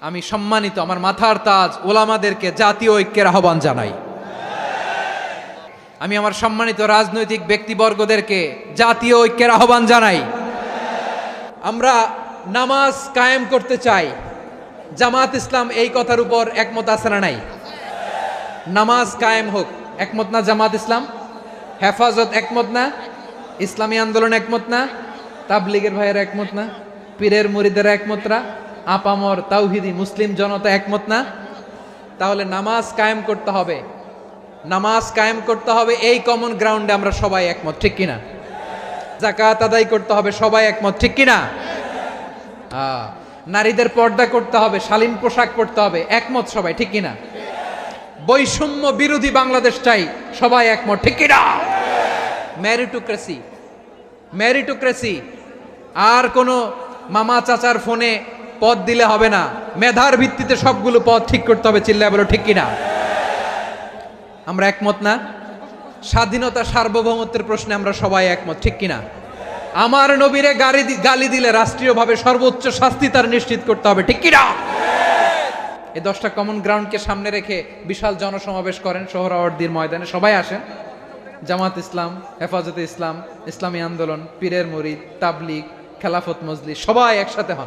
আমি সম্মানিত আমার মাথার তাজ ওলামাদেরকে জাতীয় ঐক্যের আহ্বান জানাই। আমি আমার সম্মানিত রাজনৈতিক ব্যক্তিবর্গদেরকে জাতীয় ঐক্যের আহ্বান জানাই। আমরা নামাজ কায়েম করতে চাই। জামাত ইসলাম এই কথার উপর একমত না নাই? নামাজ কায়েম হোক, একমত না জামাত ইসলাম? হেফাজত একমত না? ইসলামী আন্দোলন একমত না? তাবলিগের ভাইয়ের একমত না? পীরের মুরিদের একমত না? আপামর তাওহিদি মুসলিম জনতা একমত না? তাহলে নামাজ কায়েম করতে হবে। নামাজ কায়েম করতে হবে, এই কমন গ্রাউন্ডে আমরা সবাই একমত, ঠিক কিনা? জাকাত আদায় করতে হবে, সবাই একমত, ঠিক কিনা? নারীদের পর্দা করতে হবে, শালীন পোশাক পরতে হবে, একমত সবাই, ঠিক কিনা? বৈষম্য বিরোধী বাংলাদেশ চাই, সবাই একমত, ঠিক কিনা? ম্যারিটোক্রেসি ম্যারিটোক্রেসি আর কোনো মামা চাচার ফোনে পদ দিলে হবে না। মেধার ভিত্তিতে সবগুলো পদ ঠিক করতে হবে, চিল্লায় বলো, ঠিক কিনা? আমরা একমত না? স্বাধীনতা সার্বভৌমত্বের প্রশ্নে আমরা সবাই একমত, ঠিক কিনা? আমার নবীরে দি- গালি দিলে রাষ্ট্রীয়ভাবে সর্বোচ্চ শাস্তি তার নিশ্চিত করতে হবে, ঠিক কিনা? এই দশটা কমন গ্রাউন্ডকে সামনে রেখে বিশাল জনসমাবেশ করেন সোহরাওয়ার্দির ময়দানে। সবাই আসেন। জামাত ইসলাম, হেফাজতে ইসলাম, ইসলামী আন্দোলন, পীরের মরিদ, তাবলিগ, খেলাফত মজলিস, সবাই একসাথে হন।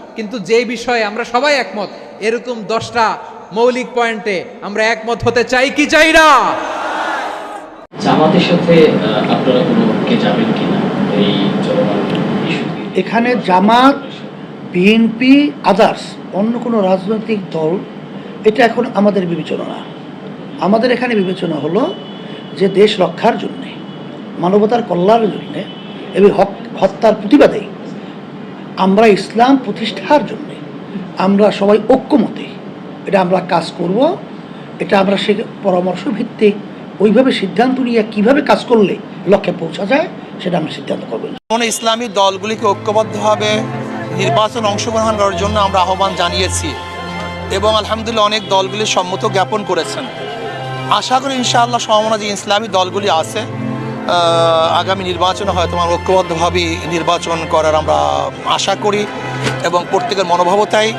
কিন্তু যে বিষয়ে আমরা সবাই একমত এরকম দশটা মৌলিক পয়েন্টে আমরা একমত হতে চাই কি চাই না? জামাতের সাথে আপনারা কোনো কে যাবেন কিনা এই এখানে জামাত বিএনপি আদার্স অন্য কোনো রাজনৈতিক দল এটা এখন আমাদের বিবেচনা। না আমাদের এখানে বিবেচনা হলো যে দেশ রক্ষার জন্যে মানবতার কল্যাণের জন্যে এবং হক- হত্যার প্রতিবাদে আমরা ইসলাম প্রতিষ্ঠার জন্যে আমরা সবাই ঐক্যমতে এটা আমরা কাজ করব, এটা আমরা সে পরামর্শ ভিত্তিক ওইভাবে সিদ্ধান্ত নিয়ে কীভাবে কাজ করলে লক্ষ্যে পৌঁছা যায় সেটা আমরা সিদ্ধান্ত করব। কোন ইসলামী দলগুলিকে ঐক্যবদ্ধভাবে নির্বাচন অংশগ্রহণ করার জন্য আমরা আহ্বান জানিয়েছি এবং আলহামদুলিল্লাহ অনেক দলগুলি সম্মত জ্ঞাপন করেছেন। আশা করি ইনশাআল্লাহ যে ইসলামী দলগুলি আছে আগামী নির্বাচনে হয়তো আমরা ঐক্যবদ্ধভাবে নির্বাচন করার আমরা আশা করি এবং প্রত্যেকের মনোভাবও তাই।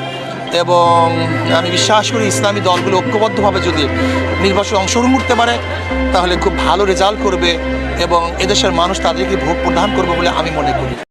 এবং আমি বিশ্বাস করি ইসলামী দলগুলো ঐক্যবদ্ধভাবে যদি নির্বাচনে অংশগ্রহণ করতে পারে, তাহলে খুব ভালো রেজাল্ট করবে এবং এদেশের মানুষ তাদেরকে ভোট প্রদান করবে বলে আমি মনে করি।